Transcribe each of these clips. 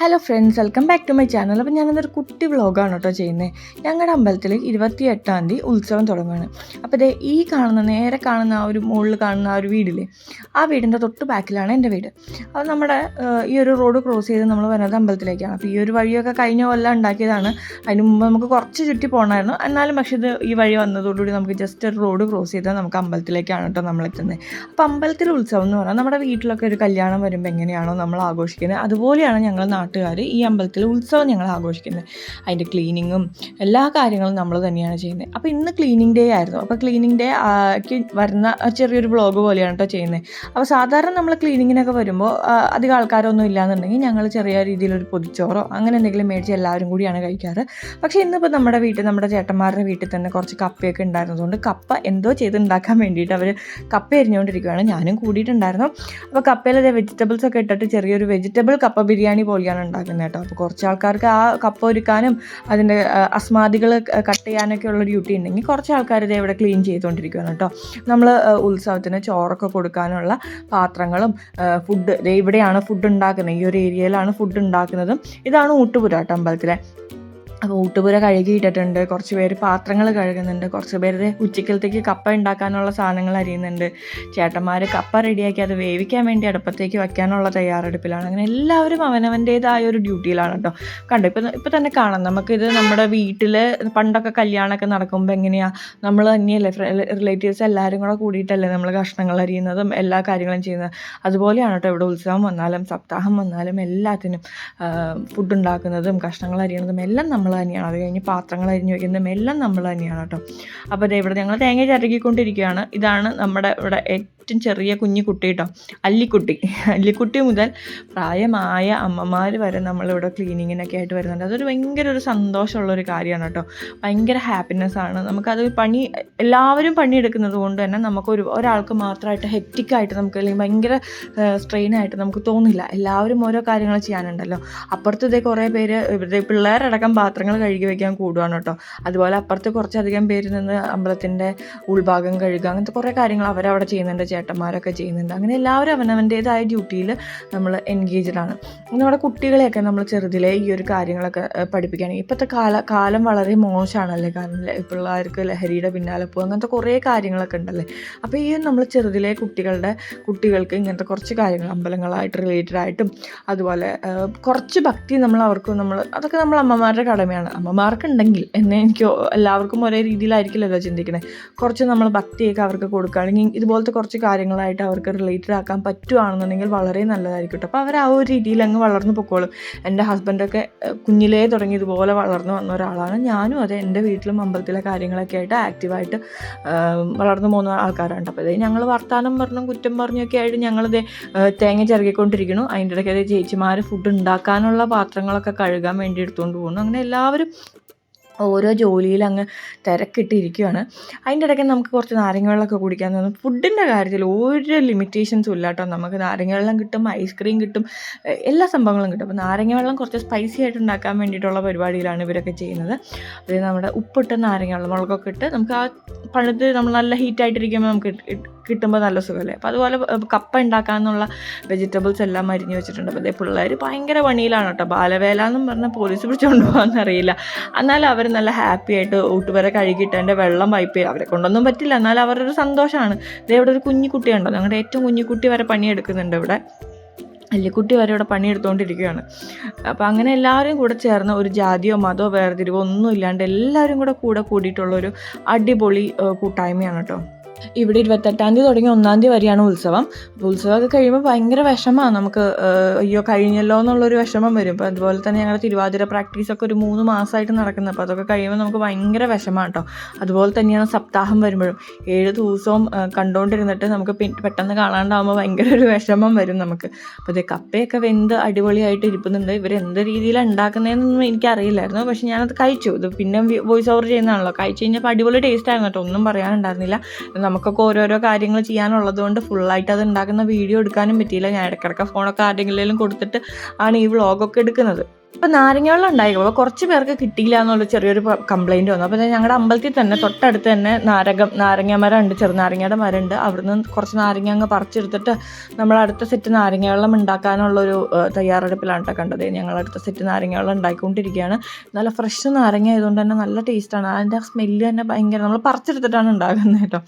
Hello friends welcome back to my channel അപ്പോൾ ഞാനതൊരു കുട്ടി വ്ളോഗാണ് കേട്ടോ ചെയ്യുന്നത് ഞങ്ങളുടെ അമ്പലത്തിൽ ഇരുപത്തി എട്ടാം തീയതി ഉത്സവം തുടങ്ങുകയാണ് അപ്പോൾ ഇതേ ഈ കാണുന്ന നേരെ കാണുന്ന ആ ഒരു മുകളിൽ കാണുന്ന ആ ഒരു വീടില്ലേ ആ വീടിന്റെ തൊട്ട് ബാക്കിലാണ് എന്റെ വീട്. അപ്പോൾ നമ്മുടെ ഈ ഒരു റോഡ് ക്രോസ് ചെയ്ത് നമ്മൾ വരുന്നത് അമ്പലത്തിലേക്കാണ്. അപ്പോൾ ഈ ഒരു വഴിയൊക്കെ കഴിഞ്ഞ കൊല്ലം ഉണ്ടാക്കിയതാണ്. അതിന് മുമ്പ് നമുക്ക് കുറച്ച് ചുറ്റി പോകണമായിരുന്നു എന്നാലും പക്ഷേ ഇത് ഈ വഴി വന്നതോടുകൂടി നമുക്ക് ജസ്റ്റ് ഒരു റോഡ് ക്രോസ് ചെയ്താൽ നമുക്ക് അമ്പലത്തിലേക്കാണ് കേട്ടോ നമ്മൾ എത്തുന്നത്. അപ്പോൾ അമ്പലത്തിലെ ഉത്സവം എന്ന് പറഞ്ഞാൽ നമ്മുടെ വീട്ടിലൊക്കെ ഒരു കല്യാണം വരുമ്പോൾ എങ്ങനെയാണോ നമ്മൾ ആഘോഷിക്കുന്നത് അതുപോലെയാണ് ഞങ്ങൾ നാട്ടുകാർ ഈ അമ്പലത്തിൽ ഉത്സവം ഞങ്ങൾ ആഘോഷിക്കുന്നത് അതിന്റെ ക്ലീനിങ്ങും എല്ലാ കാര്യങ്ങളും നമ്മൾ തന്നെയാണ് ചെയ്യുന്നത് അപ്പോൾ ഇന്ന് ക്ലീനിങ് ഡേ ആയിരുന്നു. അപ്പോൾ ക്ലീനിങ് ഡേ വരുന്ന ചെറിയൊരു ബ്ലോഗ് പോലെയാണ് കേട്ടോ ചെയ്യുന്നത് അപ്പോൾ സാധാരണ നമ്മൾ ക്ലീനിങ്ങിനൊക്കെ വരുമ്പോൾ അധികം ആൾക്കാരൊന്നും ഇല്ലാന്നുണ്ടെങ്കിൽ ഞങ്ങൾ ചെറിയ രീതിയിലൊരു പൊതിച്ചോറോ അങ്ങനെ എന്തെങ്കിലും മേടിച്ച് എല്ലാവരും കൂടിയാണ് കഴിക്കാറ്. പക്ഷേ ഇന്നിപ്പോൾ നമ്മുടെ വീട്ടിൽ നമ്മുടെ ചേട്ടന്മാരുടെ വീട്ടിൽ തന്നെ കുറച്ച് കപ്പയൊക്കെ ഉണ്ടായിരുന്നതുകൊണ്ട് കപ്പ എന്തോ ചെയ്ത് ഉണ്ടാക്കാൻ വേണ്ടിയിട്ട് അവർ കപ്പ എരിഞ്ഞുകൊണ്ടിരിക്കുകയാണ് ഞാനും കൂടിയിട്ടുണ്ടായിരുന്നു. അപ്പോൾ കപ്പയിലെ വെജിറ്റബിൾസ് ഒക്കെ ഇട്ടിട്ട് ചെറിയൊരു വെജിറ്റബിൾ കപ്പ ബിരിയാണി പോലെയാണ് ഉണ്ടാക്കുന്നത് കേട്ടോ. അപ്പോൾ കുറച്ച് ആൾക്കാർക്ക് ആ കപ്പ ഒരുക്കാനും അതിന്റെ അസ്മാദികൾ കട്ട് ചെയ്യാനൊക്കെ ഉള്ള ഡ്യൂട്ടി ഉണ്ടെങ്കിൽ കുറച്ച് ആൾക്കാർ ഇത് ഇവിടെ ക്ലീൻ ചെയ്തുകൊണ്ടിരിക്കുകയാണ് കേട്ടോ. നമ്മൾ ഉത്സവത്തിന് ചോറൊക്കെ കൊടുക്കാനുള്ള പാത്രങ്ങളും ഫുഡ് ഇവിടെയാണ് ഫുഡ് ഉണ്ടാക്കുന്നത്. ഈ ഒരു ഏരിയയിലാണ് ഫുഡ് ഉണ്ടാക്കുന്നതും. ഇതാണ് ഊട്ടുപുരാട്ടമ്പലത്തിലെ അപ്പോൾ ഊട്ടുപുര കഴുകിയിട്ടിട്ടുണ്ട് കുറച്ച് പേര് പാത്രങ്ങൾ കഴുകുന്നുണ്ട്. കുറച്ച് പേര് ഉച്ചക്കലത്തേക്ക് കപ്പ ഉണ്ടാക്കാനുള്ള സാധനങ്ങൾ അരിയുന്നുണ്ട്. ചേട്ടന്മാർ കപ്പ റെഡിയാക്കി അത് വേവിക്കാൻ വേണ്ടി അടുപ്പത്തേക്ക് വയ്ക്കാനുള്ള തയ്യാറെടുപ്പിലാണ്. അങ്ങനെ എല്ലാവരും അവനവന്റേതായ ഒരു ഡ്യൂട്ടിയിലാണ് കേട്ടോ. കണ്ടോ ഇപ്പം ഇപ്പം തന്നെ കാണാം. നമുക്കിത് നമ്മുടെ വീട്ടിൽ പണ്ടൊക്കെ കല്യാണമൊക്കെ നടക്കുമ്പോൾ എങ്ങനെയാണ് നമ്മൾ തന്നെയല്ലേ റിലേറ്റീവ്സ് എല്ലാവരും കൂടെ കൂടിയിട്ടല്ലേ നമ്മൾ കഷ്ണങ്ങൾ അരിയുന്നതും എല്ലാ കാര്യങ്ങളും ചെയ്യുന്നത്. അതുപോലെയാണ് കേട്ടോ ഇവിടെ ഉത്സവം വന്നാലും സപ്താഹം വന്നാലും എല്ലാത്തിനും ഫുഡ് ഉണ്ടാക്കുന്നതും കഷ്ണങ്ങൾ അരിയണതും എല്ലാം നമ്മൾ തന്നെയാണ്. അത് കഴിഞ്ഞ് പാത്രങ്ങൾ അരിഞ്ഞു വയ്ക്കുന്നതും എല്ലാം നമ്മൾ തന്നെയാണ് കേട്ടോ. അപ്പോൾ ഇവിടെ ഞങ്ങൾ തേങ്ങ ചരകിക്കൊണ്ടിരിക്കുകയാണ്. ഇതാണ് നമ്മുടെ ഇവിടെ ഏറ്റവും ചെറിയ കുഞ്ഞു കുട്ടി കേട്ടോ. അല്ലിക്കുട്ടി. അല്ലിക്കുട്ടി മുതൽ പ്രായമായ അമ്മമാർ വരെ നമ്മളിവിടെ ക്ലീനിങ്ങിനൊക്കെ ആയിട്ട് വരുന്നുണ്ട്. അതൊരു ഭയങ്കര ഒരു സന്തോഷമുള്ള ഒരു കാര്യമാണ് കേട്ടോ. ഭയങ്കര ഹാപ്പിനെസ് ആണ്. നമുക്കത് പണി എല്ലാവരും പണിയെടുക്കുന്നത് കൊണ്ട് തന്നെ നമുക്ക് ഒരു ഒരാൾക്ക് മാത്രമായിട്ട് ഹെക്റ്റിക്കായിട്ട് നമുക്ക് അല്ലെങ്കിൽ ഭയങ്കര സ്ട്രെയിൻ ആയിട്ട് നമുക്ക് തോന്നില്ല. എല്ലാവരും ഓരോ കാര്യങ്ങൾ ചെയ്യാനുണ്ടല്ലോ. അപ്പുറത്ത് ഇതേ കുറേ പേര് ഇവരുടെ പിള്ളേരടക്കം പാത്രങ്ങൾ കഴുകി വയ്ക്കാൻ കൂടുകയാണ് കേട്ടോ. അതുപോലെ അപ്പുറത്ത് കുറച്ചധികം പേര് നിന്ന് അമ്പലത്തിന്റെ ഉൾഭാഗം കഴുകുക അങ്ങനത്തെ കുറേ കാര്യങ്ങൾ അവരവിടെ ചെയ്യുന്നുണ്ട് ചേട്ടന്മാരൊക്കെ ചെയ്യുന്നുണ്ട്. അങ്ങനെ എല്ലാവരും അവനവന്റേതായ ഡ്യൂട്ടിയിൽ നമ്മൾ എൻഗേജ്ഡ് ആണ്. നമ്മുടെ കുട്ടികളെയൊക്കെ നമ്മൾ ചെറുതിലെ ഈ ഒരു കാര്യങ്ങളൊക്കെ പഠിപ്പിക്കുകയാണെങ്കിൽ ഇപ്പോഴത്തെ കാല കാലം വളരെ മോശമാണല്ലേ? കാരണം പിള്ളേർക്ക് ലഹരിയുടെ പിന്നാലെ പോകും അങ്ങനത്തെ കുറേ കാര്യങ്ങളൊക്കെ ഉണ്ടല്ലേ? അപ്പോൾ ഈ നമ്മൾ ചെറുതിലെ കുട്ടികളുടെ കുട്ടികൾക്ക് ഇങ്ങനത്തെ കുറച്ച് കാര്യങ്ങൾ അമ്പലങ്ങളായിട്ട് റിലേറ്റഡ് ആയിട്ടും അതുപോലെ കുറച്ച് ഭക്തി നമ്മൾ അവർക്ക് നമ്മൾ അതൊക്കെ നമ്മൾ അമ്മമാരുടെ കടമയാണ് അമ്മമാർക്കുണ്ടെങ്കിൽ എന്നെ എനിക്ക് എല്ലാവർക്കും ഒരേ രീതിയിലായിരിക്കില്ലല്ലോ ചിന്തിക്കണേ. കുറച്ച് നമ്മൾ ഭക്തിയൊക്കെ അവർക്ക് കൊടുക്കുകയാണെങ്കിൽ ഇതുപോലത്തെ കുറച്ച് കാര്യങ്ങളായിട്ട് അവർക്ക് റിലേറ്റഡ് ആക്കാൻ പറ്റുകയാണെന്നുണ്ടെങ്കിൽ വളരെ നല്ലതായിരിക്കും കേട്ടോ. അപ്പോൾ അവർ ആ ഒരു രീതിയിൽ അങ്ങ് വളർന്നു പൊക്കോളും. എന്റെ ഹസ്ബൻഡൊക്കെ കുഞ്ഞിലേ തുടങ്ങി ഇതുപോലെ വളർന്നു വന്ന ഒരാളാണ്. ഞാനും അതെ എന്റെ വീട്ടിലും അമ്പലത്തിലെ കാര്യങ്ങളൊക്കെ ആയിട്ട് ആക്റ്റീവായിട്ട് വളർന്നു പോകുന്ന ആൾക്കാരാണ് അപ്പോൾ അതായത് ഞങ്ങൾ വർത്താനം പറഞ്ഞും കുറ്റം പറഞ്ഞൊക്കെ ആയിട്ട് ഞങ്ങളിത് തേങ്ങ ചിറകിക്കൊണ്ടിരിക്കുന്നു അതിന്റെ ഇടയ്ക്ക് അതേ ചേച്ചിമാർ ഫുഡ് ഉണ്ടാക്കാനുള്ള പാത്രങ്ങളൊക്കെ കഴുകാൻ വേണ്ടി എടുത്തുകൊണ്ട് പോകുന്നു. അങ്ങനെ എല്ലാവരും ഓരോ ജോലിയിൽ അങ്ങ് തിരക്കിട്ടിരിക്കുകയാണ് അതിന്റെ ഇടയ്ക്ക് നമുക്ക് കുറച്ച് നാരങ്ങ വെള്ളമൊക്കെ കുടിക്കാൻ തോന്നും. ഫുഡിന്റെ കാര്യത്തിൽ ഒരു ലിമിറ്റേഷൻസും ഇല്ല കേട്ടോ. നമുക്ക് നാരങ്ങ വെള്ളം കിട്ടും ഐസ്ക്രീം കിട്ടും എല്ലാ സംഭവങ്ങളും കിട്ടും. അപ്പോൾ നാരങ്ങ വെള്ളം കുറച്ച് സ്പൈസി ആയിട്ട് ഉണ്ടാക്കാൻ വേണ്ടിയിട്ടുള്ള പരിപാടിയിലാണ് ഇവരൊക്കെ ചെയ്യുന്നത്. അത് നമ്മുടെ ഉപ്പിട്ട നാരങ്ങ വെള്ളം മുളകൊക്കെ ഇട്ട് നമുക്ക് ആ പഴുത്ത് നമ്മൾ നല്ല ഹീറ്റായിട്ടിരിക്കുമ്പോൾ നമുക്ക് ഇട്ട് ഇട്ട് കിട്ടുമ്പോൾ നല്ല സുഖമല്ലേ അപ്പോൾ അതുപോലെ കപ്പ ഉണ്ടാക്കാമെന്നുള്ള വെജിറ്റബിൾസ് എല്ലാം മരിഞ്ഞ് വെച്ചിട്ടുണ്ട്. അപ്പോൾ അതേ പിള്ളേർ ഭയങ്കര പണിയിലാണ് കേട്ടോ. ബാലവേല എന്നും പറഞ്ഞാൽ പോലീസ് പിടിച്ചുകൊണ്ട് പോകാമെന്നറിയില്ല എന്നാലും അവർ നല്ല ഹാപ്പി ആയിട്ട് ഊട്ടുവരെ കഴുകിയിട്ട് എന്റെ വെള്ളം വൈപ്പ് ചെയ്യും അവരെ കൊണ്ടൊന്നും പറ്റില്ല. എന്നാലും അവരുടെ ഒരു സന്തോഷമാണ് ഇതേ ഇവിടെ ഒരു കുഞ്ഞു കുട്ടിയുണ്ടോ ഞങ്ങളുടെ ഏറ്റവും കുഞ്ഞു കുട്ടി വരെ പണിയെടുക്കുന്നുണ്ട് ഇവിടെ. അല്ലിക്കുട്ടി വരെ ഇവിടെ പണിയെടുത്തുകൊണ്ടിരിക്കുകയാണ് അപ്പോൾ അങ്ങനെ എല്ലാവരും കൂടെ ചേർന്ന് ഒരു ജാതിയോ മതമോ വേർതിരിവോ ഒന്നും ഇല്ലാണ്ട് എല്ലാവരും കൂടെ കൂടെ കൂടിയിട്ടുള്ളൊരു അടിപൊളി കൂട്ടായ്മയാണ് കേട്ടോ. ഇവിടെ ഇരുപത്തെട്ടാം തീയതി തുടങ്ങി ഒന്നാം തീയതി വരെയാണ് ഉത്സവം. ഉത്സവമൊക്കെ കഴിയുമ്പോൾ ഭയങ്കര വിഷമമാണ്. നമുക്ക് അയ്യോ കഴിഞ്ഞല്ലോ എന്നുള്ളൊരു വിഷമം വരും. അപ്പോൾ അതുപോലെ തന്നെ ഞങ്ങളുടെ തിരുവാതിര പ്രാക്ടീസൊക്കെ ഒരു മൂന്ന് മാസമായിട്ട് നടക്കുന്നത് അപ്പോൾ അതൊക്കെ കഴിയുമ്പോൾ നമുക്ക് ഭയങ്കര വിഷമമാണ് കേട്ടോ അതുപോലെ തന്നെയാണ് സപ്താഹം വരുമ്പോഴും. ഏഴ് ദിവസവും കണ്ടുകൊണ്ടിരുന്നിട്ട് നമുക്ക് പെട്ടെന്ന് കാണാണ്ടാവുമ്പോൾ ഭയങ്കര ഒരു വിഷമം വരും നമുക്ക്. അപ്പോൾ ഇത് കപ്പയൊക്കെ വെന്ത് അടിപൊളിയായിട്ട് ഇരിക്കുന്നുണ്ട് ഇവർ എന്ത് രീതിയിലാണ് ഉണ്ടാക്കുന്നതെന്നൊന്നും എനിക്കറിയില്ലായിരുന്നു. പക്ഷെ ഞാനത് കഴിച്ചു. ഇത് പിന്നെ വോയിസ് ഓവർ ചെയ്യുന്നതാണല്ലോ. കഴിച്ചു കഴിഞ്ഞപ്പോൾ അടിപൊളി ടേസ്റ്റ് ആയിരുന്നു കേട്ടോ ഒന്നും പറയാനുണ്ടായിരുന്നില്ല. നമുക്കൊക്കെ ഓരോരോ കാര്യങ്ങൾ ചെയ്യാനുള്ളത് കൊണ്ട് ഫുള്ളായിട്ട് അത് ഉണ്ടാക്കുന്ന വീഡിയോ എടുക്കാനും പറ്റിയില്ല. ഞാൻ ഇടയ്ക്കിടയ്ക്ക് ഫോണൊക്കെ ആരെങ്കിലും കൊടുത്തിട്ട് ആണ് ഈ വ്ളോഗൊക്കെ എടുക്കുന്നത്. അപ്പോൾ നാരങ്ങ വെള്ളം ഉണ്ടായിരുന്നു കുറച്ച് പേർക്ക് കിട്ടിയില്ല എന്നുള്ള ചെറിയൊരു കംപ്ലൈന്റ് വന്നു. അപ്പോൾ ഞങ്ങളുടെ അമ്പലത്തിൽ തന്നെ തൊട്ടടുത്ത് തന്നെ നാരകം നാരങ്ങ മരം ഉണ്ട് ചെറുനാരങ്ങയുടെ മരം ഉണ്ട് അവിടുന്ന് കുറച്ച് നാരങ്ങ അങ്ങ് പറിച്ചെടുത്തിട്ട് നമ്മൾ അടുത്ത സെറ്റ് നാരങ്ങ വെള്ളം ഉണ്ടാക്കാനുള്ളൊരു തയ്യാറെടുപ്പിലാണ് കേട്ടോ കണ്ടത്. ഞങ്ങൾ അടുത്ത സെറ്റ് നാരങ്ങ വെള്ളം ഉണ്ടാക്കിക്കൊണ്ടിരിക്കുകയാണ്. നല്ല ഫ്രഷ് നാരങ്ങ ആയതുകൊണ്ട് തന്നെ നല്ല ടേസ്റ്റാണ് അതിന്റെ സ്മെല്ല് തന്നെ ഭയങ്കര നമ്മൾ പറിച്ചെടുത്തിട്ടാണ് ഉണ്ടാക്കുന്നത് കേട്ടോ.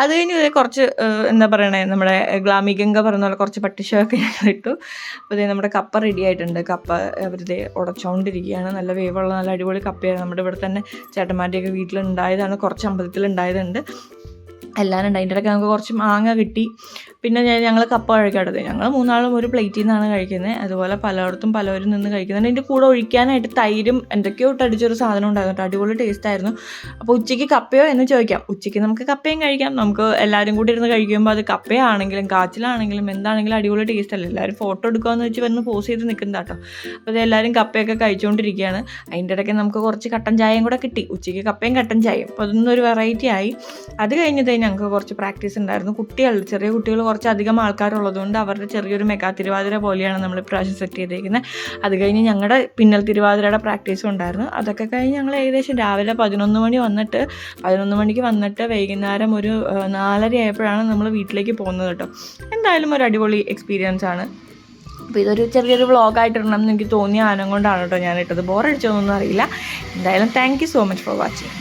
അത് കഴിഞ്ഞ് കുറച്ച് എന്താ പറയണേ നമ്മുടെ ഗ്ലാമി ഗംഗ പറഞ്ഞ പോലെ കുറച്ച് പട്ടിഷമൊക്കെ ഞങ്ങൾ ഇട്ടു. അപ്പോൾ ഇതേ നമ്മുടെ കപ്പ റെഡി ആയിട്ടുണ്ട്. കപ്പ അവരിതേ ഉടച്ചുകൊണ്ടിരിക്കുകയാണ് നല്ല വേവുള്ള നല്ല അടിപൊളി കപ്പയാണ്. നമ്മുടെ ഇവിടെ തന്നെ ചേട്ടന്മാരുടെയൊക്കെ വീട്ടിലുണ്ടായതാണ്. കുറച്ച് അമ്പലത്തിൽ എല്ലാം ഉണ്ട്. അതിന്റെ ഇടയ്ക്ക് നമുക്ക് കുറച്ച് മാങ്ങ കിട്ടി. പിന്നെ ഞാൻ ഞങ്ങൾ കപ്പ കഴിക്കാട്ടത് ഞങ്ങൾ മൂന്നാളും ഒരു പ്ലേറ്റിൽ നിന്നാണ് കഴിക്കുന്നത് അതുപോലെ പലയിടത്തും പലവരും നിന്ന് കഴിക്കുന്നുണ്ട്. ഇതിന്റെ കൂടെ ഒഴിക്കാനായിട്ട് തൈരും എന്തൊക്കെയോ ഇട്ട് അടിച്ചൊരു സാധനം ഉണ്ടായിരുന്നു അടിപൊളി ടേസ്റ്റ് ആയിരുന്നു. അപ്പോൾ ഉച്ചയ്ക്ക് കപ്പയോ എന്ന് ചോദിക്കാം. ഉച്ചയ്ക്ക് നമുക്ക് കപ്പയും കഴിക്കാം. നമുക്ക് എല്ലാവരും കൂടി ഇരുന്ന് കഴിക്കുമ്പോൾ അത് കപ്പയാണെങ്കിലും കാച്ചിലാണെങ്കിലും എന്താണെങ്കിലും അടിപൊളി ടേസ്റ്റ് അല്ലേ? എല്ലാവരും ഫോട്ടോ എടുക്കുകയെന്ന് വെച്ച് വന്ന് പോസ് ചെയ്ത് നിൽക്കുന്ന കേട്ടോ. അപ്പോൾ ഇത് എല്ലാവരും കപ്പയൊക്കെ കഴിച്ചുകൊണ്ടിരിക്കുകയാണ് അതിന്റെ ഇടയ്ക്ക് നമുക്ക് കുറച്ച് കട്ടൻ ചായയും കൂടെ കിട്ടി. ഉച്ചയ്ക്ക് കപ്പയും കട്ടൻ ചായയും. അപ്പോൾ അതൊന്നും ഒരു വെറൈറ്റി ആയി. അത് കഴിഞ്ഞത് ഞങ്ങൾക്ക് കുറച്ച് പ്രാക്ടീസ് ഉണ്ടായിരുന്നു. കുട്ടികൾ ചെറിയ കുട്ടികൾ കുറച്ച് അധികം ആൾക്കാരുള്ളതുകൊണ്ട് അവരുടെ ചെറിയൊരു മെഗാ തിരുവാതിര പോലെയാണ് നമ്മൾ ഇപ്രാവശ്യം സെറ്റ് ചെയ്തേക്കുന്നത്. അത് കഴിഞ്ഞ് ഞങ്ങളുടെ പിന്നൽ തിരുവാതിരയുടെ പ്രാക്ടീസും ഉണ്ടായിരുന്നു. അതൊക്കെ കഴിഞ്ഞ് ഞങ്ങൾ ഏകദേശം രാവിലെ പതിനൊന്ന് മണി വന്നിട്ട് പതിനൊന്ന് മണിക്ക് വന്നിട്ട് വൈകുന്നേരം ഒരു നാലര ആയപ്പോഴാണ് നമ്മൾ വീട്ടിലേക്ക് പോകുന്നത് കേട്ടോ. എന്തായാലും ഒരു അടിപൊളി എക്സ്പീരിയൻസ് ആണ്. അപ്പോൾ ഇതൊരു ചെറിയൊരു വ്ളോഗായിട്ട് ഇടണം എന്ന് എനിക്ക് തോന്നിയ ആനം കൊണ്ടാണ് കേട്ടോ ഞാൻ ഇട്ടത് ബോറടിച്ചതൊന്നും അറിയില്ല. എന്തായാലും thank you so much for watching